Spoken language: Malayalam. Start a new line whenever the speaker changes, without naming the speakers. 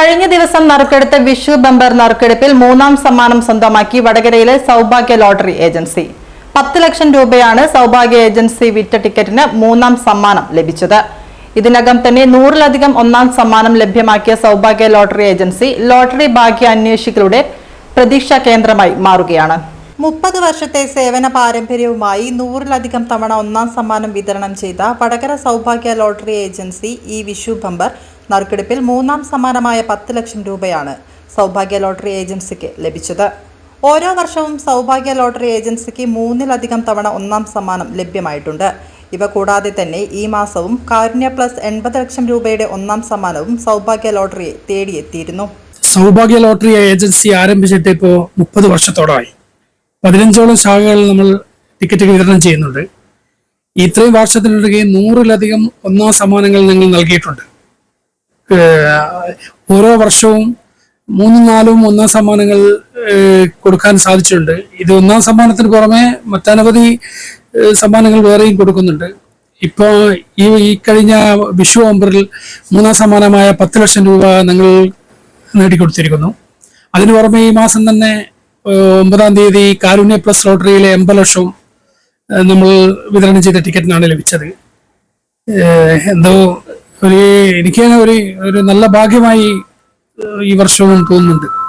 കഴിഞ്ഞ ദിവസം നറുക്കെടുത്ത വിഷു ബമ്പർ നറുക്കെടുപ്പിൽ മൂന്നാം സമ്മാനം സ്വന്തമാക്കി വടകരയിലെ സൗഭാഗ്യ ലോട്ടറി ഏജൻസി. പത്ത് ലക്ഷം രൂപയാണ് സൗഭാഗ്യ ഏജൻസി വിറ്റ ടിക്കറ്റിന് മൂന്നാം സമ്മാനം ലഭിച്ചത്. ഇതിനകം തന്നെ നൂറിലധികം ഒന്നാം സമ്മാനം ലഭ്യമാക്കിയ സൗഭാഗ്യ ലോട്ടറി ഏജൻസി ലോട്ടറി ഭാഗ്യ അന്വേഷികളുടെ പ്രതീക്ഷാ കേന്ദ്രമായി മാറുകയാണ്. മുപ്പത് വർഷത്തെ സേവന പാരമ്പര്യവുമായി നൂറിലധികം തവണ ഒന്നാം സമ്മാനം വിതരണം ചെയ്ത വടകര സൗഭാഗ്യ ലോട്ടറി ഏജൻസി ഈ വിഷു ബമ്പർ നറുക്കെടുപ്പിൽ മൂന്നാം സമ്മാനമായ പത്ത് ലക്ഷം രൂപയാണ് സൗഭാഗ്യ ലോട്ടറി ഏജൻസിക്ക് ലഭിച്ചത്. ഓരോ വർഷവും സൗഭാഗ്യ ലോട്ടറി ഏജൻസിക്ക് മൂന്നിലധികം തവണ ഒന്നാം സമ്മാനം ലഭ്യമായിട്ടുണ്ട്. ഇവ കൂടാതെ തന്നെ ഈ മാസവും കാരുണ്യ പ്ലസ് എൺപത് ലക്ഷം രൂപയുടെ ഒന്നാം സമ്മാനവും സൗഭാഗ്യ ലോട്ടറിയെ തേടിയെത്തിയിരുന്നു.
സൗഭാഗ്യ ലോട്ടറി ഏജൻസി ആരംഭിച്ചിട്ട് ഇപ്പോൾ മുപ്പത് വർഷത്തോളമായി. പതിനഞ്ചോളം ശാഖകളിൽ നമ്മൾ ടിക്കറ്റ് വിതരണം ചെയ്യുന്നുണ്ട്. ഇത്രയും വർഷത്തിനിടയ്ക്ക് നൂറിലധികം ഒന്നാം സമ്മാനങ്ങൾ നിങ്ങൾ നൽകിയിട്ടുണ്ട്. ഓരോ വർഷവും മൂന്നും നാലും ഒന്നാം സമ്മാനങ്ങൾ കൊടുക്കാൻ സാധിച്ചിട്ടുണ്ട്. ഇത് ഒന്നാം സമ്മാനത്തിന് പുറമെ മറ്റനവധി സമ്മാനങ്ങൾ വേറെയും കൊടുക്കുന്നുണ്ട്. ഇപ്പോൾ ഈ ഈ കഴിഞ്ഞ വിഷു ഒമ്പറിൽ മൂന്നാം സമ്മാനമായ പത്ത് ലക്ഷം രൂപ ഞങ്ങൾ നേടിക്കൊടുത്തിരിക്കുന്നു. അതിനു പുറമെ ഈ മാസം തന്നെ ഒമ്പതാം തീയതി കാരുണ്യ പ്ലസ് ലോട്ടറിയിലെ എൺപത് ലക്ഷവും നമ്മൾ വിതരണം ചെയ്ത ടിക്കറ്റിനാണ് ലഭിച്ചത്. എന്തോ ഒരു എനിക്ക് ഒരു ഒരു നല്ല ഭാഗ്യമായി ഈ വർഷവും തോന്നുന്നുണ്ട്.